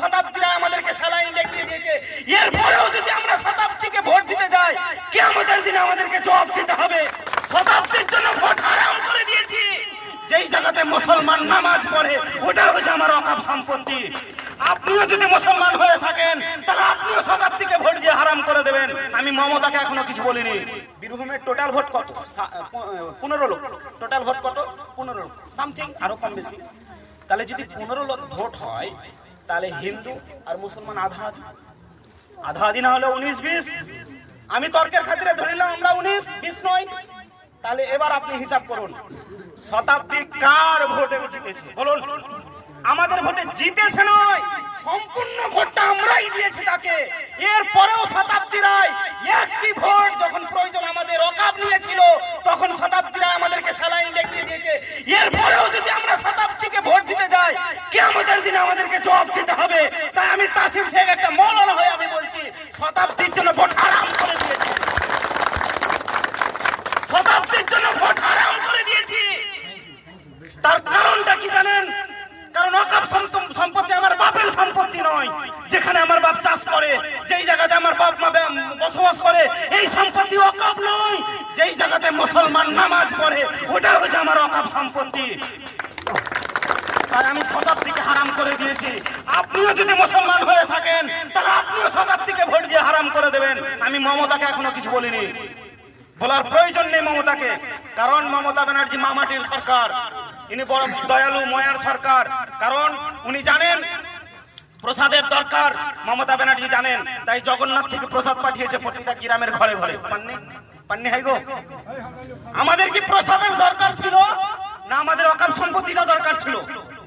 শতাব্দীরা আমাদেরকে স্যালাইন দেখিয়ে দিয়েছে। এরপরেও যদি আমরা শতাব্দীকে ভোট দিতে যাই কে আমাদের দিনে আমাদেরকে জবাব দিতে হবে। শতাব্দীর জন্য ভোট হারাম করে দিয়েছি। যেই জায়গাতে মুসলমান নামাজ পড়ে, ওটা হচ্ছে আমার অকাপ সম্পত্তি। আপনিও যদি মুসলমান হয়ে থাকেন, তাহলে আপনিও শতাব্দীকে ভোট দিয়ে হারাম করে দেবেন। আমি মমতাকে এখনও কিছু বলিনি। বীরভূমের টোটাল ভোট কত? পনেরো লক্ষ টোটাল ভোট কত? পনেরো লক্ষ সামথিং আরও কম বেশি। তাহলে যদি পনেরো লক্ষ ভোট হয় তাহলে হিন্দু আর মুসলমান আধা আধি আধা আধি না হলে উনিশ, বিশ। আমি তর্কের খাতিরে ধরিলাম আমরা উনিশ, বিশ নয়। তাহলে এবার আপনি হিসাব করুন, শতাব্দী কার ভোটে জিতেছে? বলুন। আমাদের ভোটে জিতেছে নয়, সম্পূর্ণ ভোটটা আমরাই দিয়েছি তাকে। এর পরেও শতাব্দী রায়, একটি ভোট যখন প্রয়োজন আমাদের অকাপ নিয়েছিল, তখন শতাব্দী রায় আমাদেরকে স্যালাইন দেখিয়ে দিয়েছে। এর পরেও যদি আমরা শতাব্দীকে ভোট দিতে যাই কে আমাদের দিনে আমাদেরকে জবাব দিতে হবে তাই আমি তাসিম শেখ একটা মৌলানা হয়ে আমি বলছি, শতাব্দীর জন্য ভোট হারাম করে দিয়েছি। শতাব্দীর জন্য ভোট হারাম করে দিয়েছি। তার কারণটা কি জানেন? কারণ অকাপ সম্পত্তি আমার বাপের সম্পত্তি নয়, যেখানে আমার বাপ চাষ করে, যেই জায়গাতে আমার বাপ মা বসবাস করে, এই সম্পত্তি অকাপ নয়, যেই জায়গাতে মুসলমান নামাজ পড়ে ওটা হচ্ছে আমার অকাপ সম্পত্তি। তাই আমি শতাব্দীকে হারাম করে দিয়েছি। আপনিও যদি মুসলমান হয়ে থাকেন, তাহলে আপনিও শতাব্দীকে ভোট দিয়ে হারাম করে দেবেন। আমি মমতাকে এখনও কিছু বলিনি। বলার প্রয়োজন নেই মমতাকে, কারণ মমতা ব্যানার্জি মামাটির সরকার। ইনি বড় দয়ালু, ময়ার সরকার। কারণ উনি জানেন, প্রসাদের দরকার, মমতা ব্যানার্জি জানেন। তাই জগন্নাথ থেকে প্রসাদ পাঠিয়েছে প্রতিটা গ্রামের ঘরে ঘরে। পাননি? পাননি হাই গো? আমাদের কি প্রসাদের দরকার ছিল? না, আমাদের অকাপ সম্পত্তিটা দরকার ছিল।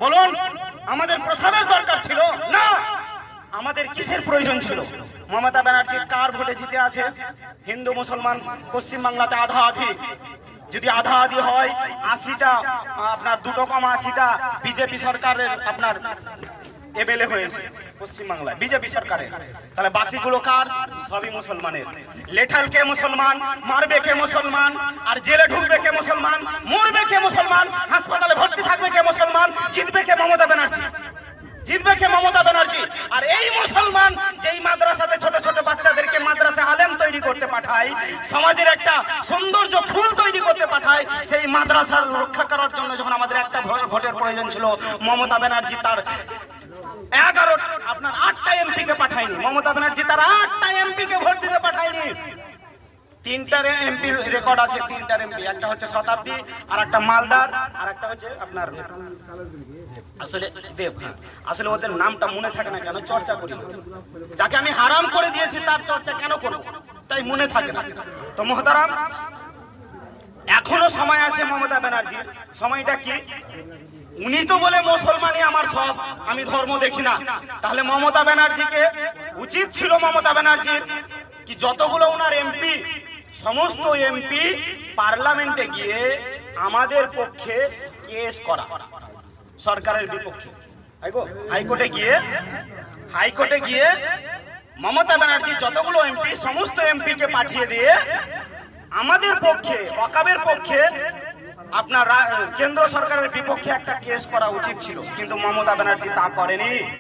বলুন, আমাদের প্রসাদের দরকার ছিল? না! আমাদের কিসের প্রয়োজন ছিল? মমতা ব্যানার্জি কার ভোটে জিতে আছে? হিন্দু, মুসলমান, পশ্চিম বাংলাতে আধা আধি। যদি আধা আধি হয়, আশিটা, আপনার দুটো কম আশিটা বিজেপি সরকারের আপনার এমএলএ হয়েছে পশ্চিমবাংলায় বিজেপি সরকারের। তাহলে বাকিগুলো কার? সবই মুসলমানের। লেঠাল কে মুসলমান, মারবে কে মুসলমান, আর জেলে ঢুকবে কে মুসলমান, মরবে কে মুসলমান, হাসপাতালে ভর্তি থাকবে কে মুসলমান, জিতবে কে মমতা ব্যানার্জি। জিতবে কে মমতা ব্যানার্জি? আর এই মুসলমান যেই মাদ্রাসাতে ছোট ছোট বাচ্চাদেরকে মাদ্রাসা আলেম তৈরি করতে পাঠায়, সমাজের একটা সৌন্দর্য ফুল তৈরি করতে পাঠায়, সেই মাদ্রাসার রক্ষা করার জন্য যখন আমাদের একটা ভোটের প্রয়োজন ছিল, মমতা ব্যানার্জি তার এগারো, আপনার আটটা এমপি কে পাঠায়নি। মমতা ব্যানার্জি তার আটটা এমপি কে ভোট দিতে পাঠায়নি। তিনটার এমপি রেকর্ড আছে, তিনটার এমপি একটা হচ্ছে শতাব্দী আর একটা মালদার হ্যাঁ। যাকে আমি হারাম করে দিয়েছি, তার চর্চা কেন তাই মনে থাকে না। তো মহতারাম, এখনও সময় আছে মমতা ব্যানার্জির। সময়টা কি? উনি তো বলে মুসলমানই আমার সব, আমি ধর্ম দেখি না। তাহলে মমতা ব্যানার্জিকে উচিত ছিল মমতা ব্যানার্জির কি যতগুলো ওনার এমপি, সমস্ত এমপি পার্লামেন্টে গিয়ে আমাদের পক্ষে কেস করা সরকারের বিপক্ষে। হাইকোর্টে গিয়ে হাইকোর্টে গিয়ে মমতা ব্যানার্জি যতগুলো এমপি, সমস্ত এমপি কে পাঠিয়ে দিয়ে আমাদের পক্ষে, অকাবের পক্ষে আপনার কেন্দ্র সরকারের বিপক্ষে একটা কেস করা উচিত ছিল। কিন্তু মমতা ব্যানার্জি তা করেনি।